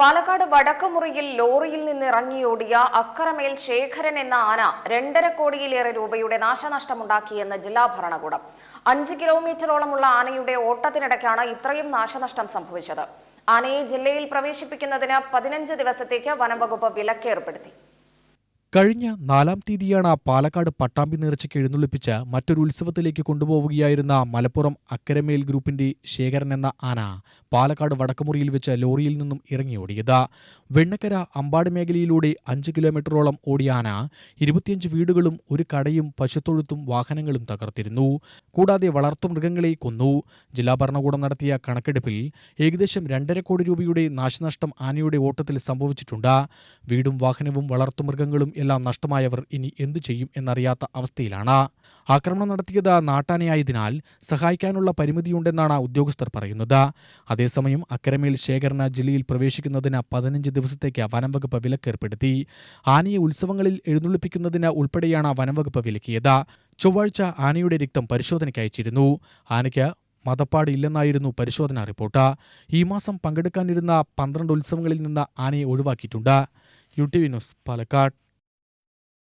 പാലക്കാട് വടക്കുമുറിയിൽ ലോറിയിൽ നിന്ന് ഇറങ്ങിയോടിയ അക്കരമേൽ ശേഖരൻ എന്ന ആന രണ്ടര കോടിയിലേറെ രൂപയുടെ നാശനഷ്ടമുണ്ടാക്കിയെന്ന് ജില്ലാ ഭരണകൂടം. അഞ്ച് കിലോമീറ്ററോളമുള്ള ആനയുടെ ഓട്ടത്തിനിടയ്ക്കാണ് ഇത്രയും നാശനഷ്ടം സംഭവിച്ചത്. ആനയെ ജില്ലയിൽ പ്രവേശിപ്പിക്കുന്നതിന് പതിനഞ്ച് ദിവസത്തേക്ക് വനംവകുപ്പ് വിലക്കേർപ്പെടുത്തി. കഴിഞ്ഞ നാലാം തീയതിയാണ് പാലക്കാട് പട്ടാമ്പി നേർച്ചയ്ക്ക് എഴുന്നള്ളിപ്പിച്ച് മറ്റൊരു ഉത്സവത്തിലേക്ക് കൊണ്ടുപോവുകയായിരുന്ന മലപ്പുറം അക്കരമേൽ ഗ്രൂപ്പിന്റെ ശേഖരൻ എന്ന ആന പാലക്കാട് വടക്കുമുറിയിൽ വെച്ച് ലോറിയിൽ നിന്നും ഇറങ്ങിയോടിയത്. വെണ്ണക്കര അമ്പാട് മേഖലയിലൂടെ അഞ്ച് കിലോമീറ്ററോളം ഓടിയ ആന ഇരുപത്തിയഞ്ച് വീടുകളും ഒരു കടയും പശുത്തൊഴുത്തും വാഹനങ്ങളും തകർത്തിരുന്നു. കൂടാതെ വളർത്തു മൃഗങ്ങളെ കൊന്നു. ജില്ലാ ഭരണകൂടം നടത്തിയ കണക്കെടുപ്പിൽ ഏകദേശം രണ്ടര കോടി രൂപയുടെ നാശനഷ്ടം ആനയുടെ ഓട്ടത്തിൽ സംഭവിച്ചിട്ടുണ്ട്. വീടും വാഹനവും വളർത്തുമൃഗങ്ങളും എല്ലാം നഷ്ടമായവർ ഇനി എന്തു ചെയ്യും എന്നറിയാത്ത അവസ്ഥയിലാണ്. ആക്രമണം നടത്തിയത് നാട്ടാനയായതിനാൽ സഹായിക്കാനുള്ള പരിമിതിയുണ്ടെന്നാണ് ഉദ്യോഗസ്ഥർ പറയുന്നത്. അതേസമയം അക്കരമേൽ ശേഖരന ജില്ലയിൽ പ്രവേശിക്കുന്നതിന് പതിനഞ്ച് ദിവസത്തേക്ക് വനംവകുപ്പ് വിലക്കേർപ്പെടുത്തി. ആനയെ ഉത്സവങ്ങളിൽ എഴുന്നള്ളിപ്പിക്കുന്നതിന് ഉൾപ്പെടെയാണ് വനംവകുപ്പ് വിലക്കിയത്. ചൊവ്വാഴ്ച ആനയുടെ രക്തം പരിശോധനയ്ക്ക് അയച്ചിരുന്നു. ആനയ്ക്ക് മതപ്പാട് ഇല്ലെന്നായിരുന്നു പരിശോധനാ റിപ്പോർട്ട്. ഈ മാസം പങ്കെടുക്കാനിരുന്ന പന്ത്രണ്ട് ഉത്സവങ്ങളിൽ നിന്ന് ആനയെ ഒഴിവാക്കിയിട്ടുണ്ട്. U T V news Palakkad.